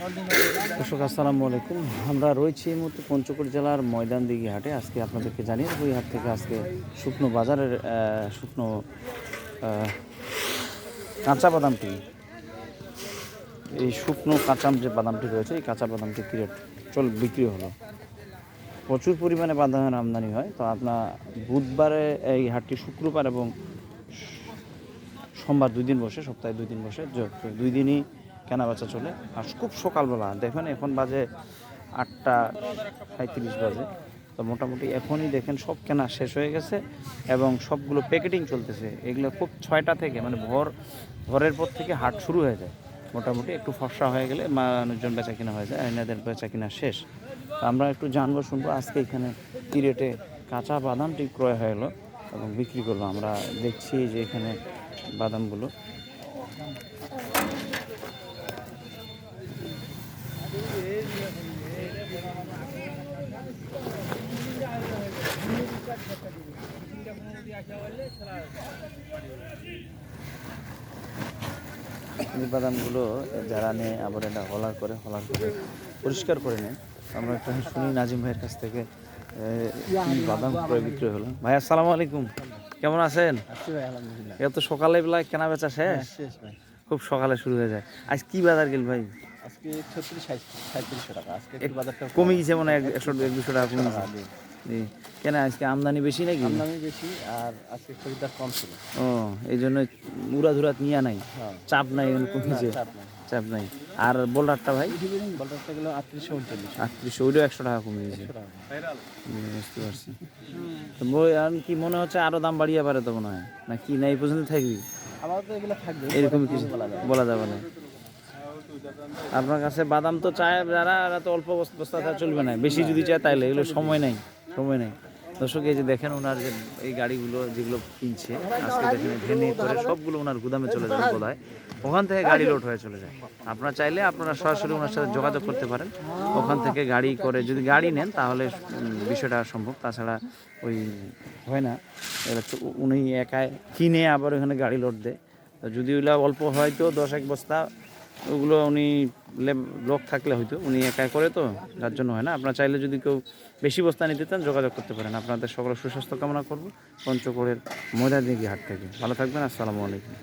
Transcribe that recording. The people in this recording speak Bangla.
দর্শক, আসসালামু আলাইকুম। আমরা রয়েছি এই মুহূর্তে পঞ্চকোট জেলার ময়দান দিঘি হাটে। আজকে আপনাদেরকে জানিয়ে দেবো, এই হাট থেকে আজকে শুকনো বাজারের শুকনো কাঁচা বাদামটি। এই শুকনো কাঁচাম যে বাদামটি রয়েছে, এই কাঁচা বাদামটি কি রেট? চল, বিক্রি হলো। প্রচুর পরিমাণে বাদামের আমদানি হয়। তো আপনার বুধবারে এই হাটটি শুক্রবার এবং সোমবার দুই দিন বসে, সপ্তাহে দুই দিন বসে দুই দিনই কেনা বেচা চলে। আর খুব সকালবেলা, দেখেন এখন বাজে আটটা সাঁত্রিশ বাজে। তো মোটামুটি এখনই দেখেন সব কেনা শেষ হয়ে গেছে এবং সবগুলো প্যাকেটিং চলতেছে। এগুলো খুব ছয়টা থেকে মানে ভর, ভরের পর থেকে হাট শুরু হয়ে যায়। মোটামুটি একটু ফর্সা হয়ে গেলে মানুষজন বেচা কিনা হয়ে যায় এনাদের বেচা কিনা শেষ। আমরা একটু জানব, শুনব, আজকে এখানে কী রেটে কাঁচা বাদামটি ক্রয় হয়ে গেলো এবং বিক্রি করল। আমরা দেখছি যে এখানে বাদামগুলো এই বাদামগুলো যারা নেয় আবার এটা হলার করে হলার করে পরিষ্কার করে নেয় আমরা একটু শুনি নাজিম ভাইয়ের কাছ থেকে বাদাম ক্রয় বিক্রি হলো? ভাই আসসালামু আলাইকুম। কেমন আছেন? আছি ভাই আলহামদুলিল্লাহ। এ তো সকালে বেলায় কেনা বেচা শেষ শেষ খুব সকালে শুরু হয়ে যায়। আজ কি বাজার গেল ভাই? আজকে ছত্রিশ সাঁত্রিশশো টাকা। আজকে বাজারটা কমে গেছে মনে হয় এক- একশো এক দুশো টাকা কমে গেছে। জি। কেন আজকে আমদানি বেশি নাকি? আমদানি বেশি আর আজকে খরিদ্দার কম ছিল। ও এই জন্য উড়া ধুরা নিয়ে নাই? হ্যাঁ। চাপ নাই কমেছে চাপ নাই। চাপ নাই। আর বোল্ডারটা ভাই? বলটারটা গেলো আটত্রিশশো উনচল্লিশ। আটত্রিশশো ওইটাও একশো টাকা কমে গেছে। বুঝতে পারছি। তো বই কি মনে হচ্ছে আরও দাম বাড়িয়ে পারে তো মনে হয়? না কি না এই পর্যন্ত থাকবি? আমার তো এগুলো থাকবে। এরকম কিছু বলা বলা যাবে না। আপনার কাছে বাদাম তো চায় যারা তো অল্প বস- বস্তা তা চলবে না। বেশি যদি চায় তাইলে এগুলো সময় নাই। সময় নেই। দর্শক, এই যে দেখেন ওনার যে এই গাড়িগুলো যেগুলো কিনছে, আজকে দেখেন ভেনে করে সবগুলো ওনার গুদামে চলে যাবে বোধ হয়। ওখান থেকে গাড়ি লোড হয়ে চলে যায়। আপনারা চাইলে আপনারা সরাসরি ওনার সাথে যোগাযোগ করতে পারেন। ওখান থেকে গাড়ি করে যদি গাড়ি নেন, তাহলে বিষয়টা সম্ভব। তাছাড়া ওই হয় না। এরা তো উনি একাই কিনে আবার ওখানে গাড়ি লোড দেয়। তো যদি ওগুলো অল্প হয়তো দশ এক বস্তা ওগুলো উনি লোক থাকলে হয়তো, উনি একাই করে তো, যার জন্য হয় না। আপনার চাইলে যদি কেউ বেশি বস্তা নিতে চান, যোগাযোগ করতে পারেন। আপনাদের সকলের সুস্বাস্থ্য কামনা করব। পঞ্চকোড়ের ময়দা গিয়ে হাট থেকে। ভালো থাকবেন, আসসালামু আলাইকুম।